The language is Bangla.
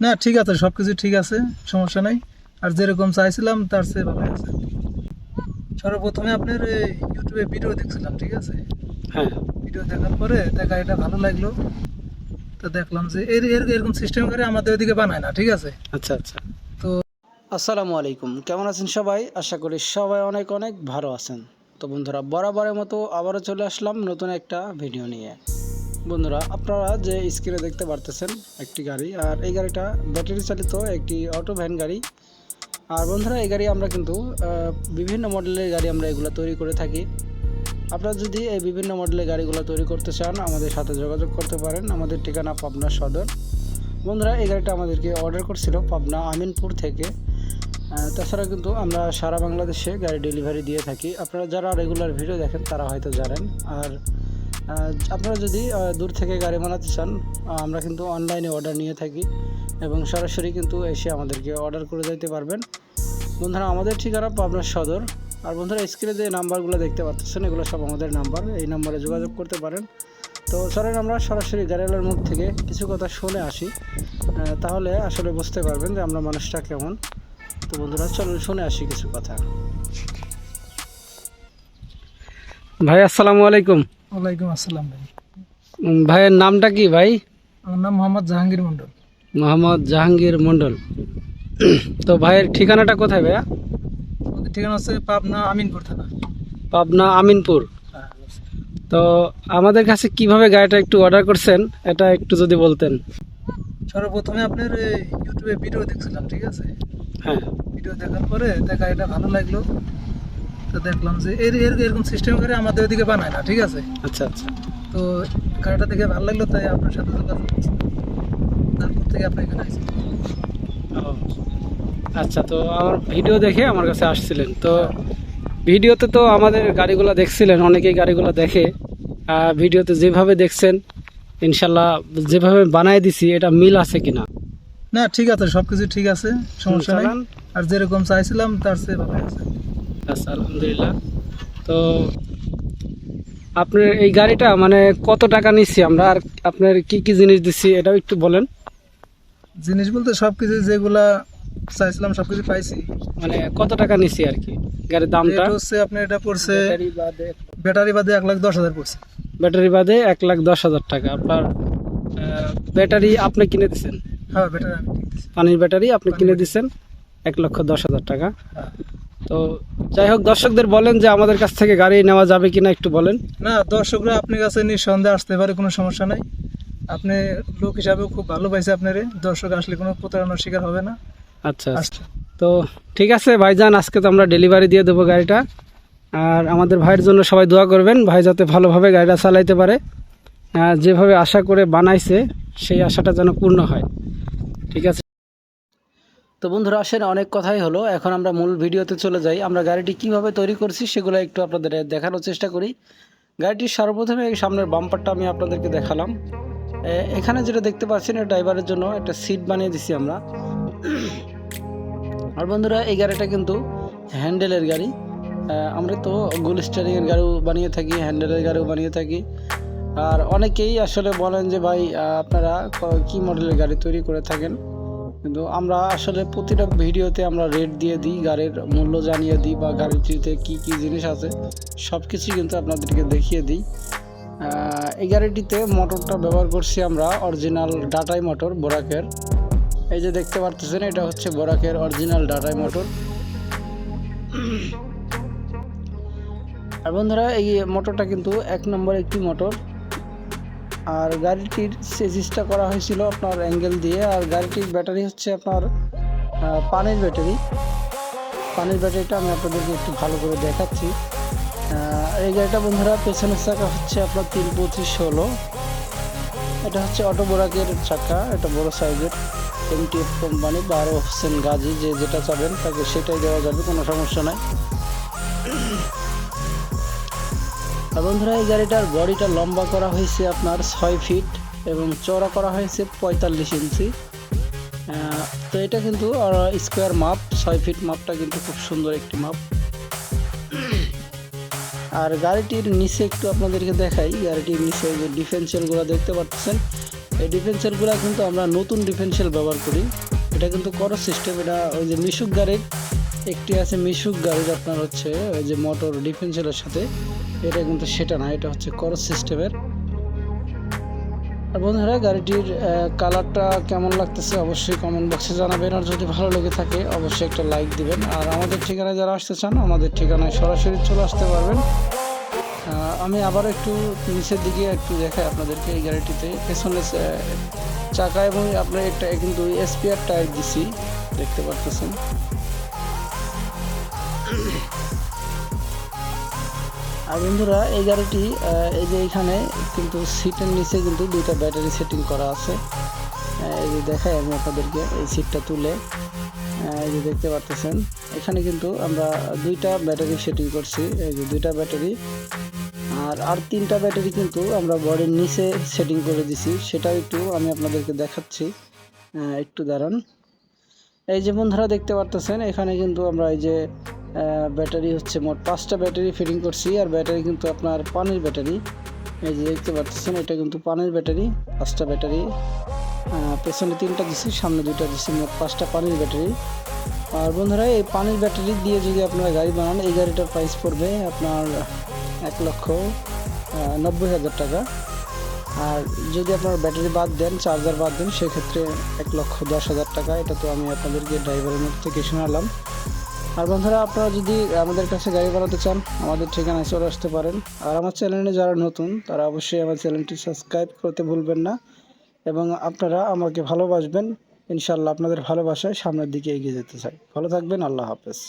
না ঠিক আছে সব কিছু ঠিক আছে সমস্যা নাই। আর যেরকম চাইছিলাম তার চেয়ে ভালো আছে। সর্বপ্রথমে আপনার ইউটিউবে ভিডিও দেখছিলাম ঠিক আছে? হ্যাঁ। ভিডিও দেখার পরে দেখা এটা ভালো লাগল। তো দেখলাম যে এর এর- এরকম সিস্টেম করে আমাদের ওইদিকে বানায় না ঠিক আছে? আচ্ছা আচ্ছা। তো আসসালামু আলাইকুম। কেমন আছেন সবাই? আশা করি সবাই অনেক অনেক ভালো আছেন। তো বন্ধুরা বরাবরের মতো আবারও চলে আসলাম নতুন একটা ভিডিও নিয়ে। বন্ধুরা, আপনারা যে স্ক্রিনে দেখতে পারতেছেন একটি গাড়ি, আর এই গাড়িটা ব্যাটারি চালিত একটি অটো ভ্যান গাড়ি। আর বন্ধুরা, এই গাড়ি আমরা কিন্তু বিভিন্ন মডেলের গাড়ি আমরা এগুলো তৈরি করে থাকি। আপনারা যদি এই বিভিন্ন মডেলের গাড়িগুলো তৈরি করতে চান, আমাদের সাথে যোগাযোগ করতে পারেন। আমাদের ঠিকানা পাবনা সদর। বন্ধুরা, এই গাড়িটা আমাদেরকে অর্ডার করছিল পাবনা আমিনপুর থেকে। তাছাড়া কিন্তু আমরা সারা বাংলাদেশে গাড়ি ডেলিভারি দিয়ে থাকি। আপনারা যারা রেগুলার ভিডিও দেখেন, তারা হয়তো জানেন। আর আপনারা যদি দূর থেকে গাড়ি বানাতে চান আমরা কিন্তু অনলাইনে অর্ডার নিয়ে থাকি এবং সরাসরি কিন্তু এসে আমাদেরকে অর্ডার করে দিতে পারবেন। বন্ধুরা, আমাদের ঠিকানা পাবনা সদর। আর বন্ধুরা স্ক্রিনে যে নাম্বারগুলো দেখতে পাচ্ছেন, এগুলো সব আমাদের নাম্বার এই নাম্বারে যোগাযোগ করতে পারেন। তো চলেন আমরা সরাসরি গাড়িওয়ালার মুখ থেকে কিছু কথা শুনে আসি। তাহলে আসলে বুঝতে পারবেন যে আমরা মানুষটা কেমন। তো বন্ধুরা, চলুন শুনে আসি কিছু কথা। ভাই, আসসালামু আলাইকুম। ওয়ালাইকুম আসসালাম ভাই। ভাইয়ের নামটা কি ভাই? আমার নাম মোহাম্মদ জাহাঙ্গীর মন্ডল মোহাম্মদ জাহাঙ্গীর মণ্ডল। তো ভাইয়ের ঠিকানাটা কোথায় ভাইয়া? আমাদের ঠিকানা হচ্ছে পাবনা আমিনপুর থানা। পাবনা আমিনপুর। হ্যাঁ, তো আমাদের কাছে কীভাবে গাড়িটা একটু অর্ডার করছেন এটা একটু যদি বলতেন। সর্বপ্রথমে আপনার ইউটিউবে ভিডিও দেখছিলাম ঠিক আছে? হ্যাঁ। ভিডিও দেখার পরে দেখা এটা ভালো লাগল। তো দেখলাম যে এর এর এরকম সিস্টেম করে আমাদের ওদিকে বানায় না ঠিক আছে? আচ্ছা আচ্ছা। তো গাড়িটা দেখে ভালো লাগল তাই আপনার সাথে যোগাযোগ। তারপর থেকে আপনি এখানে আসছেন আচ্ছা তো আমার ভিডিও দেখে আমার কাছে আসছিলেন। তো ভিডিওতে তো আমাদের গাড়িগুলো দেখছিলেন অনেকেই গাড়িগুলো দেখে। ভিডিওতে যেভাবে দেখছেন ইনশাল্লাহ যেভাবে বানাই দিছি এটা মিল আছে কিনা? না ঠিক আছে সব কিছু ঠিক আছে সমস্যা নেই। আর যেরকম চাইছিলাম তার ভালো আছে। আচ্ছা আলহামদুলিল্লাহ। তো আপনার এই গাড়িটা মানে কত টাকা নিচ্ছি আমরা? আর আপনার কি কি জিনিস দিচ্ছি এটাও একটু বলেন। জিনিস বলতে সব কিছু যেগুলা চাইছিলাম সব কিছু পাইছি। মানে কত টাকা নিচ্ছি আর কি? গাড়ির দামটা? হচ্ছে আপনার এটা পড়ছে ব্যাটারি বাদে। এক লাখ দশ হাজার পড়ছে। ব্যাটারি বাদে এক লাখ দশ হাজার টাকা। আপনার ব্যাটারি আপনি কিনে দিচ্ছেন? হ্যাঁ ব্যাটারি পানির ব্যাটারি আপনি কিনে দিচ্ছেন? এক লক্ষ দশ হাজার টাকা। হ্যাঁ। তো যাই হোক দর্শকদের বলেন যে আমাদের কাছ থেকে গাড়ি নেওয়া যাবে কিনা একটু বলেন। না দর্শকরা আপনার কাছে নিঃসন্দেহে আসতে পারে কোনো সমস্যা নাই। আপনি লোক হিসাবেও খুব ভালো পাইছে আপনারে। দর্শক আসলে কোনো প্রতারণার শিকার হবে না। আচ্ছা আসছে তো ঠিক আছে ভাইজান আজকে তো আমরা ডেলিভারি দিয়ে দেবো গাড়িটা। আর আমাদের ভাইয়ের জন্য সবাই দোয়া করবেন ভাই যাতে ভালোভাবে গাড়িটা চালাইতে পারে। যেভাবে আশা করে বানাইছে সেই আশাটা যেন পূর্ণ হয়। ঠিক আছে তো বন্ধুরা, আসেন, অনেক কথাই হলো। এখন আমরা মূল ভিডিওতে চলে যাই। আমরা গাড়িটি কীভাবে তৈরি করছি সেগুলো একটু আপনাদের দেখানোর চেষ্টা করি। গাড়িটির সর্বপ্রথমে এই সামনের বাম্পারটা আমি আপনাদেরকে দেখালাম। এখানে যেটা দেখতে পাচ্ছেন, এটা ড্রাইভারের জন্য একটা সিট বানিয়ে দিছি আমরা। আর বন্ধুরা, এই গাড়িটা কিন্তু হ্যান্ডেলের গাড়ি। আমরা তো গোল স্টারিংয়ের গাড়িও বানিয়ে থাকি, হ্যান্ডেলের গাড়িও বানিয়ে থাকি। আর অনেকেই আসলে বলেন যে, ভাই আপনারা কি মডেলের গাড়ি তৈরি করে থাকেন? কিন্তু আমরা আসলে প্রতিটা ভিডিওতে আমরা রেট দিয়ে দিই, গাড়ির মূল্য জানিয়ে দিই বা গাড়িটিতে কি কি জিনিস আছে সব কিছুই কিন্তু আপনাদেরকে দেখিয়ে দিই। এই গাড়িটিতে মোটরটা ব্যবহার করছি আমরা অরিজিনাল ডাটাই মোটর বোরাকের এই যে দেখতে পারতেছেন, এটা হচ্ছে বোরাকের অরিজিনাল ডাটাই মোটর আর বন্ধুরা, এই মোটরটা কিন্তু এক নম্বর একটি মোটর আর গাড়িটির সেজিসটা করা হয়েছিল আপনার অ্যাঙ্গেল দিয়ে, আর গাড়িটির ব্যাটারি হচ্ছে আপনার পানির ব্যাটারি। পানির ব্যাটারিটা আমি আপনাদেরকে একটু ভালো করে দেখাচ্ছি। এই গাড়িটা বন্ধুরা পেছনের চাকা হচ্ছে আপনার তিন পঁচিশ ষোলো। এটা হচ্ছে অটো বোরাকের চাকা, এটা বড় সাইজের এমটিএফ কোম্পানি, বারো হোসেন গাজী, যে যেটা চাবেন তাকে সেটাই দেওয়া যাবে, কোনো সমস্যা নাই। বন্ধুরা, এই গাড়িটার বডিটা লম্বা করা হয়েছে আপনার ছয় ফিট এবং চওড়া করা হয়েছে পঁয়তাল্লিশ ইঞ্চি। তো এটা কিন্তু স্কোয়ার মাপ, ছয় ফিট মাপটা কিন্তু খুব সুন্দর একটি মাপ। আর গাড়িটির নিচে একটু আপনাদেরকে দেখাই, গাড়িটির নিচে যে ডিফেন্সিয়ালগুলো দেখতে পাচ্ছেন। এই ডিফেন্সিয়ালগুলো কিন্তু আমরা নতুন ডিফেন্সিয়াল ব্যবহার করি। এটা কিন্তু করস সিস্টেম, এটা ওই যে মিশুক গাড়ির, একটি আছে মিশুক গাড়ির আপনার হচ্ছে ওই যে মোটর ডিফেন্সিয়ালের সাথে। এটা কিন্তু সেটা না, এটা হচ্ছে করস সিস্টেমের। আর বন্ধুরা, গাড়িটির কালারটা কেমন লাগতেছে অবশ্যই কমেন্ট বক্সে জানাবেন, আর যদি ভালো লেগে থাকে অবশ্যই একটা লাইক দিবেন। আর আমাদের ঠিকানায় যারা আসতে চান, আমাদের ঠিকানায় সরাসরি চলে আসতে পারবেন। আমি আবার একটু নিচের দিকে একটু দেখাই আপনাদেরকে এই গাড়িটিতে। পেছনে চাকা এবং আপনার একটা কিন্তু এসপিআর টায়ার দিছি, দেখতে পারতেছেন। আর বন্ধুরা, এই গাড়িটি এই যে এখানে কিন্তু সিটের নিচে কিন্তু দুইটা ব্যাটারি সেটিং করা আছে। এই যে দেখাই আমি আপনাদেরকে এই সিটটা তুলে। এই যে দেখতে পারতেছেন এখানে কিন্তু আমরা দুইটা ব্যাটারি সেটিং করছি, এই যে দুইটা ব্যাটারি আর আর তিনটা ব্যাটারি কিন্তু আমরা বডির নিচে সেটিং করে দিছি সেটা একটু আমি আপনাদেরকে দেখাচ্ছি। একটু দাঁড়ান। এই যে বন্ধুরা, দেখতে পারতেছেন এখানে কিন্তু আমরা এই যে ব্যাটারি হচ্ছে মোট পাঁচটা ব্যাটারি ফিটিং করছি, আর ব্যাটারি কিন্তু আপনার পানির ব্যাটারি। এই যে দেখতে পাচ্ছেন, এটা কিন্তু পানির ব্যাটারি, পাঁচটা ব্যাটারি। পেছনে তিনটা দিছি, সামনে দুইটা দিছি, মোট পাঁচটা পানির ব্যাটারি। আর বন্ধুরা, এই পানির ব্যাটারি দিয়ে যদি আপনারা গাড়ি বানান, এই গাড়িটার প্রাইস পড়বে আপনার এক লক্ষ নব্বই হাজার টাকা। আর যদি আপনার ব্যাটারি বাদ দেন চার্জার বাদ দেন, সেক্ষেত্রে এক লক্ষ দশ হাজার টাকা। এটা তো আমি আপনাদেরকে ড্রাইভারের মুখ থেকে শোনালাম। আর বন্ধুরা, আপনারা যদি আমাদের কাছে গাড়ি বানাতে চান, আমাদের ঠিকানায় চলে আসতে পারেন। আর আমার চ্যানেলে যারা নতুন, তারা অবশ্যই আমার চ্যানেলটি সাবস্ক্রাইব করতে ভুলবেন না এবং আপনারা আমাকে ভালোবাসবেন। ইনশাল্লাহ আপনাদের ভালোবাসায় সামনের দিকে এগিয়ে যেতে চাই। ভালো থাকবেন, আল্লাহ হাফেজ।